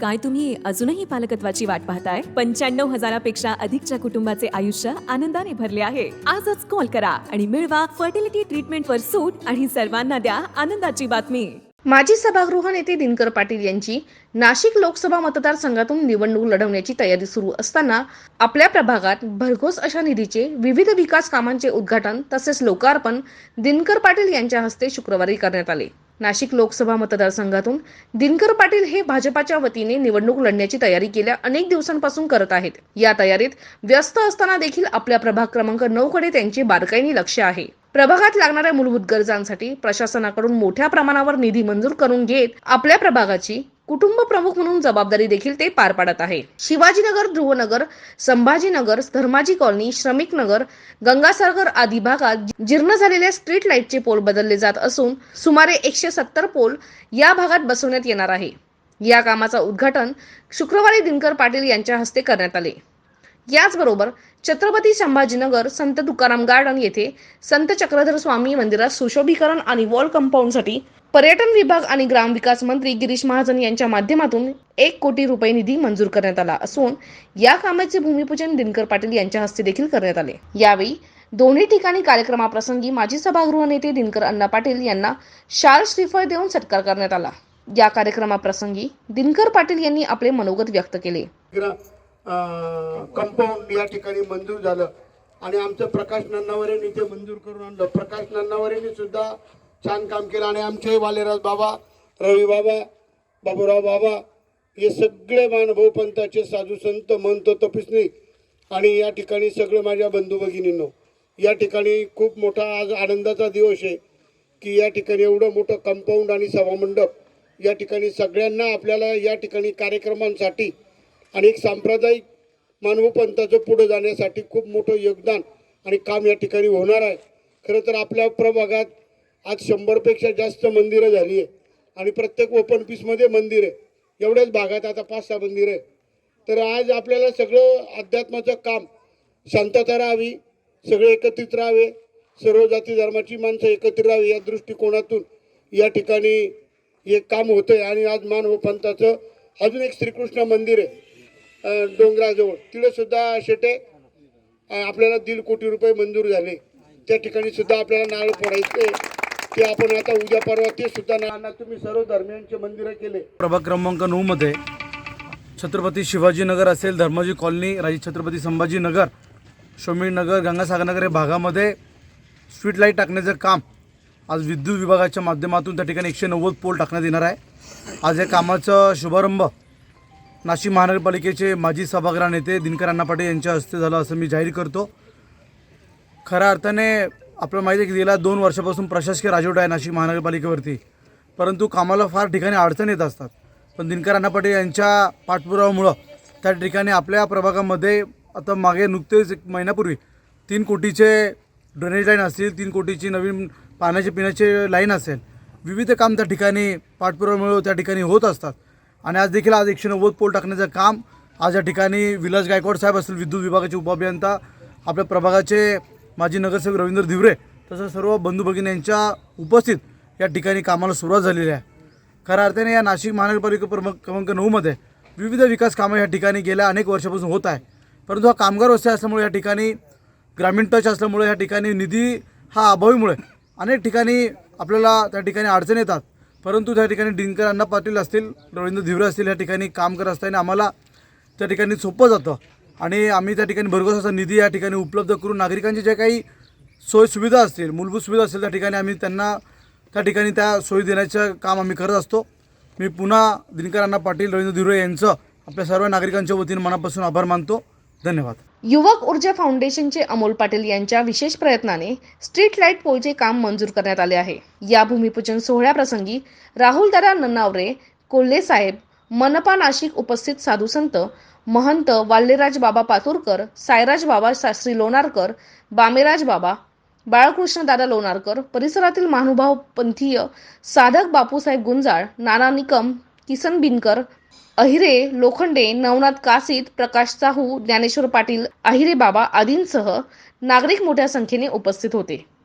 काय तुम्ही अजूनही पालकत्वाची वाट पाहताय? पंच्याण्णव हजारापेक्षा अधिकच्या कुटुंबाचे आयुष्य आनंदाने भरले आहे. आजच कॉल करा आणि मिळवा फर्टिलिटी ट्रीटमेंटवर सूट आणि सर्वांना द्या आनंदाची बातमी. माजी सभागृह नेते दिनकर पाटील यांची नाशिक लोकसभा मतदारसंघातून निवडणूक लढवण्याची तयारी सुरू असताना आपल्या प्रभागात भरघोस अशा निधीचे विविध विकास कामांचे उद्घाटन तसेच लोकार्पण दिनकर पाटील यांच्या हस्ते शुक्रवारी करण्यात आले. नाशिक लोकसभा मतदारसंघातून दिनकर पाटील हे भाजपाच्या वतीने निवडणूक लढण्याची तयारी गेल्या अनेक दिवसांपासून करत आहेत. या तयारीत व्यस्त असताना देखील आपल्या प्रभाग क्रमांक नऊ कडे त्यांचे बारकाईने लक्ष आहे. प्रभागात लागणाऱ्या मूलभूत गरजांसाठी प्रशासनाकडून मोठ्या प्रमाणावर निधी मंजूर करून घेत आपल्या प्रभागाची कुटुंब प्रमुख म्हणून जबाबदारी देखील ते पार पाडत आहे. शिवाजीनगर ध्रुवनगर संभाजीनगर धर्माजी कॉलनी श्रमिक नगर गंगासागर आदी भागात जीर्ण झालेल्या स्ट्रीट लाईटचे पोल बदलले जात असून सुमारे एकशे सत्तर पोल या भागात बसवण्यात येणार आहे. या कामाचा उद्घाटन शुक्रवारी दिनकर पाटील यांच्या हस्ते करण्यात आले. याचबरोबर छत्रपती संभाजीनगर संत तुकाराम गार्डन येथे संत चक्रधर स्वामी मंदिरात सुशोभीकरण आणि वॉल कंपाऊंडसाठी पर्यटन विभाग आणि ग्रामविकास मंत्री गिरीश महाजन यांच्या माध्यमातून एक कोटी रुपये निधी मंजूर करण्यात आला असून या कामाचे भूमिपूजन दिनकर पाटील यांच्या हस्ते देखील करण्यात आले. यावेळी दोन्ही ठिकाणी कार्यक्रमाप्रसंगी माजी सभागृह नेते दिनकर अण्णा पाटील यांना शाल श्रीफळ देऊन सत्कार करण्यात आला. या कार्यक्रमाप्रसंगी दिनकर पाटील यांनी आपले मनोगत व्यक्त केले. कंपाऊंड या ठिकाणी मंजूर झालं. आणि आमचं प्रकाश नन्नावरेने ते मंजूर करून आणलं. प्रकाश नन्नावरेने सुद्धा छान काम केलं आणि आमचे वालेराज बाबा रवी बाबा बाबूराव बाबा हे सगळे मानभाऊ पंथाचे साधू संत मंत तपस्नी आणि या ठिकाणी सगळे माझ्या बंधू भगिनींनो या ठिकाणी खूप मोठा आज आनंदाचा दिवस आहे की या ठिकाणी एवढं मोठं कंपाऊंड आणि सभामंडप या ठिकाणी सगळ्यांना आपल्याला या ठिकाणी कार्यक्रमांसाठी आणि एक सांप्रदायिक मानव पंथाचं पुढे जाण्यासाठी खूप मोठं योगदान आणि काम या ठिकाणी होणार आहे. खरं तर आपल्या प्रभागात आज शंभरपेक्षा जास्त मंदिरं झाली आहे आणि प्रत्येक ओपन पीसमध्ये मंदिर आहे एवढ्याच भागात आता पाच सहा मंदिर आहे तर आज आपल्याला सगळं अध्यात्माचं काम शांतता राहावी सगळे एकत्रित राहावे सर्व जाती धर्माची माणसं एकत्रित राहावी या दृष्टिकोनातून या ठिकाणी हे काम होतं आहे आणि आज मानव पंथाचं अजून एक श्रीकृष्ण मंदिर आहे डोंगराजवळ. तिथेसुद्धा शेटे आपल्याला दीड कोटी रुपये मंजूर झाले. त्या ठिकाणी सुद्धा आपल्याला नारळ आहे ते आपण आता उद्या परवा ते सुद्धा नाना तुम्ही सर्व धर्मियांचे मंदिरं केले. प्रभाग क्रमांक नऊमध्ये छत्रपती शिवाजीनगर असेल धर्माजी कॉलनी राजे छत्रपती संभाजीनगर नगर गंगासागरनगर या भागामध्ये स्ट्रीट लाइट टाकण्याचं काम आज विद्युत विभागाच्या माध्यमातून त्या ठिकाणी एकशे नव्वद पोल टाकण्यात येणार आहे. आज या कामाचा शुभारंभ नाशिक महानगरपालिकेचे माजी सभागृह नेते दिनकर अण्णा पाटील यांच्या हस्ते झालं असं मी जाहीर करतो. खऱ्या अर्थाने आपल्याला माहिती आहे की गेल्या दोन वर्षापासून प्रशासकीय राजवट आहे नाशिक महानगरपालिकेवरती. परंतु कामाला फार ठिकाणी अडचण येत असतात. पण दिनकर अण्णा पाटील यांच्या पाठपुराव्यामुळं त्या ठिकाणी आपल्या प्रभागामध्ये आता मागे नुकतेच एक महिन्यापूर्वी तीन कोटीचे ड्रेनेज लाईन असतील तीन कोटीची नवीन पाण्याचे पिण्याचे लाईन असेल. विविध काम त्या ठिकाणी पाठपुराव्यामुळे त्या ठिकाणी होत असतात. आणि आज देखील आज एकशे नव्वद पोल टाकण्याचं काम आज या ठिकाणी विलास गायकवाड साहेब असतील विद्युत विभागाचे उपअभियंता आपल्या प्रभागाचे माजी नगरसेवक रवींद्र धिवरे तसंच सर्व बंधू भगिनी यांच्या उपस्थित या ठिकाणी कामाला सुरुवात झालेली आहे. खऱ्या अर्थाने या नाशिक महानगरपालिका प्रमुख क्रमांक नऊमध्ये विविध विकास कामं या ठिकाणी गेल्या अनेक वर्षापासून होत आहे. परंतु हा कामगार वस्ती असल्यामुळे या ठिकाणी ग्रामीण टच असल्यामुळे या ठिकाणी निधी हा अभावीमुळे अनेक ठिकाणी आपल्याला त्या ठिकाणी अडचण येतात. परंतु त्या ठिकाणी दिनकर अण्णा पाटील असतील रवींद्र धिवरे असतील या ठिकाणी काम करत असताना आम्हाला त्या ठिकाणी सोपं जातं. आणि आम्ही त्या ठिकाणी भरघोस असा निधी या ठिकाणी उपलब्ध करून नागरिकांची ज्या काही सोय सुविधा असतील मूलभूत सुविधा असतील त्या ठिकाणी आम्ही त्यांना त्या ठिकाणी त्या सोयी देण्याचं काम आम्ही करत असतो. मी पुन्हा दिनकर अण्णा पाटील रवींद्र धुरे यांचं आपल्या सर्व नागरिकांच्या वतीने मनापासून आभार मानतो. धन्यवाद. युवक ऊर्जा फाउंडेशनचे अमोल पाटील यांच्या विशेष प्रयत्नाने स्ट्रीट लाइट पोलचे काम मंजूर करण्यात आले आहे. या भूमिपूजन सोहळ्याप्रसंगी राहुल दादा नन्नावरे कोल्हे साहेब मनपा नाशिक उपस्थित साधू संत महंत वाल्लेराज बाबा पातुरकर सायराज बाबा शास्त्री लोणारकर बामेराज बाबा बाळकृष्ण दादा लोणारकर परिसरातील महानुभाव पंथीय साधक बापूसाहेब गुंजाळ नाना निकम किसन बिनकर अहिरे लोखंडे नवनाथ कासित प्रकाश साहू ज्ञानेश्वर पाटील अहिरे बाबा आदींसह नागरिक मोठ्या संख्येने उपस्थित होते.